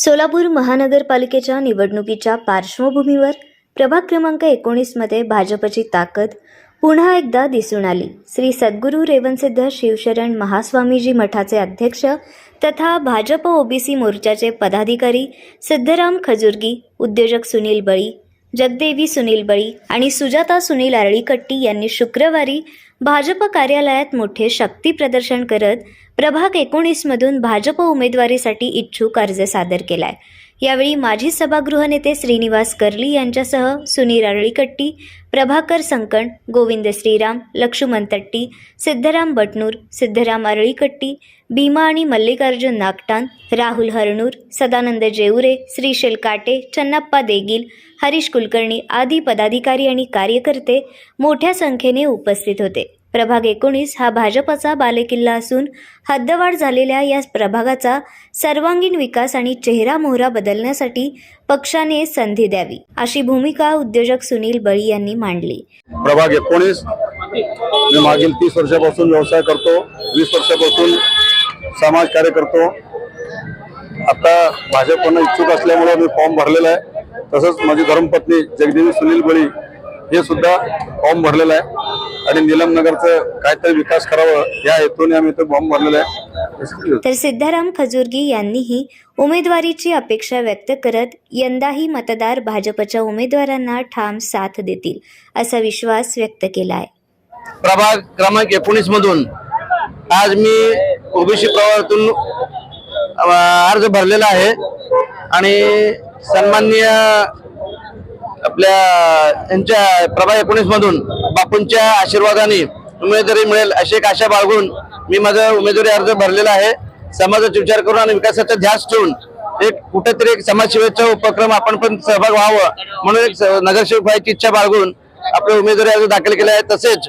सोलापूर महानगरपालिकेच्या निवडणुकीच्या पार्श्वभूमीवर प्रभाग क्रमांक एकोणीसमध्ये भाजपची ताकद पुन्हा एकदा दिसून आली. श्री सद्गुरू रेवणसिद्ध शिवशरण महास्वामीजी मठाचे अध्यक्ष तथा भाजप ओबीसी मोर्चाचे पदाधिकारी सिद्धराम खजुर्गी उद्योजक सुनील बळी जगदेवी सुनील बळी आणि सुजाता सुनील आरळीकट्टी यांनी शुक्रवारी भाजप कार्यालयात मोठे शक्ती प्रदर्शन करत प्रभाग एकोणीसमधून भाजप उमेदवारीसाठी इच्छुक अर्ज सादर केलाय. यावेळी माजी सभागृह नेते श्रीनिवास कर्ली यांच्यासह सुनील आरळीकट्टी प्रभाकर संकण गोविंद श्रीराम लक्ष्मण तट्टी सिद्धराम बटनूर सिद्धराम आरळीकट्टी भीमा आणि मल्लिकार्जुन नागटान राहुल हरणूर सदानंद जेऊरे श्रीशेल काटे चन्नप्पा देगील हरीश कुलकर्णी आदी पदाधिकारी आणि कार्यकर्ते मोठ्या संख्येने उपस्थित होते. प्रभाग एकोणीस हा भाजपचा बालेकिल्ला असून हद्दवाढ झालेल्या या प्रभागाचा सर्वांगीण विकास आणि चेहरा मोहरा बदलण्यासाठी पक्षाने संधी द्यावी अशी भूमिका उद्योजक सुनील बळी यांनी मांडली. प्रभाग एकोणीस मी मागील तीस वर्षापासून व्यवसाय करतो वीस वर्षापासून समाज कार्य करतो. आता भाजपनं इच्छुक असल्यामुळे मी फॉर्म भरलेला आहे. तसंच माझी धर्मपत्नी जगदेवी सुनील बळी हे सुद्धा फॉर्म भरलेला आहे. आणि निलम नगरचं काहीतरी विकास करावं या हेतूने आम्ही इथं फॉर्म भरलेला आहे. तर सिद्धाराम खजुर्गी यांनीही उमेदवारीची अपेक्षा व्यक्त करत यंदाही मतदार भाजपच्या उमेदवारांना ठाम साथ देतील असा विश्वास व्यक्त केला आहे प्रभाग क्रमांक एकोणीस मधून आज मी ओबीसी प्रवर्गातून अ, अर्ज भरलेला आहे आणि सन्माननीय आपल्या यांच्या प्रभाग एकोणीस मधून बापूंच्या आशीर्वादाने उमेदवारी मिळेल अशी एक आशा बाळगून मी माझा उमेदवारी अर्ज भरलेला आहे. समाजाचा विचार करून आणि विकासाचा ध्यास ठेवून एक कुठेतरी एक समाजसेवेचा उपक्रम आपण पण सहभाग व्हावं म्हणून एक स- नगरसेवक व्हायची इच्छा बाळगून आपले उमेदवारी अर्ज दाखल केले आहे तसेच